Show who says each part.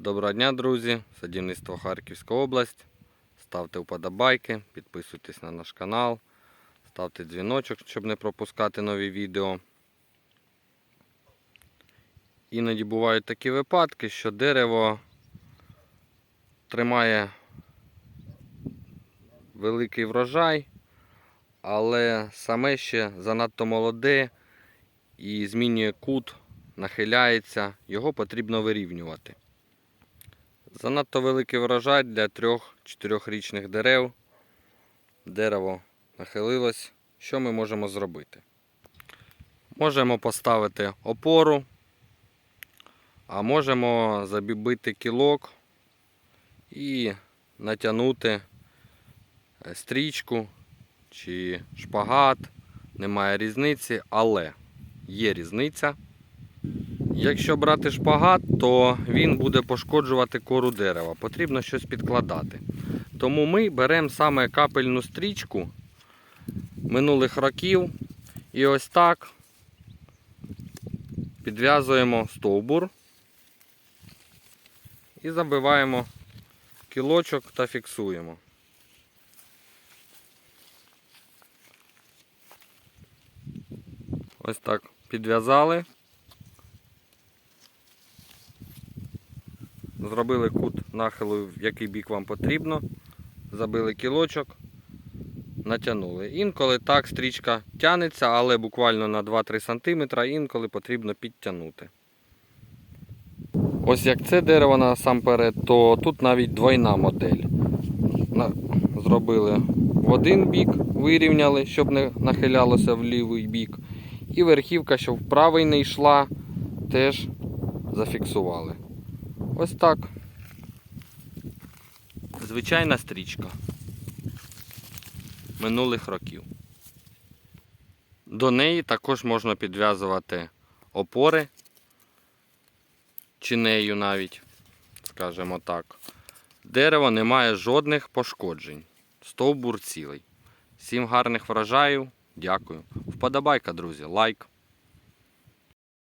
Speaker 1: Доброго дня, друзі! Садівництво Харківська область. Ставте вподобайки, підписуйтесь на наш канал, ставте дзвіночок, щоб не пропускати нові відео. Іноді бувають такі випадки, що дерево тримає великий врожай, але саме ще занадто молоде і змінює кут, нахиляється, його потрібно вирівнювати. Занадто великий врожай для 3-4-річних дерев. Дерево нахилилось. Що ми можемо зробити? Можемо поставити опору, а можемо забити кілок і натягнути е, стрічку чи шпагат. Немає різниці, але є різниця. Якщо брати шпагат, то він буде пошкоджувати кору дерева. Потрібно щось підкладати. Тому ми беремо саме капельну стрічку минулих років і ось так підв'язуємо стовбур і забиваємо кілочок та фіксуємо. Ось так підв'язали. Зробили кут нахилу, в який бік вам потрібно. Забили кілочок, натягнули. Інколи так стрічка тягнеться, але буквально на 2-3 см, інколи потрібно підтягнути. Ось як це дерево насамперед, то тут навіть двойна модель. Зробили в один бік, вирівняли, щоб не нахилялося в лівий бік. І верхівка, щоб в правий не йшла, теж зафіксували. Ось так. Звичайна стрічка минулих років. До неї також можна підв'язувати опори, чи нею навіть, скажімо так. Дерево не має жодних пошкоджень. Стовбур цілий. Всім гарних врожаїв. Дякую. Вподобайка, друзі, лайк.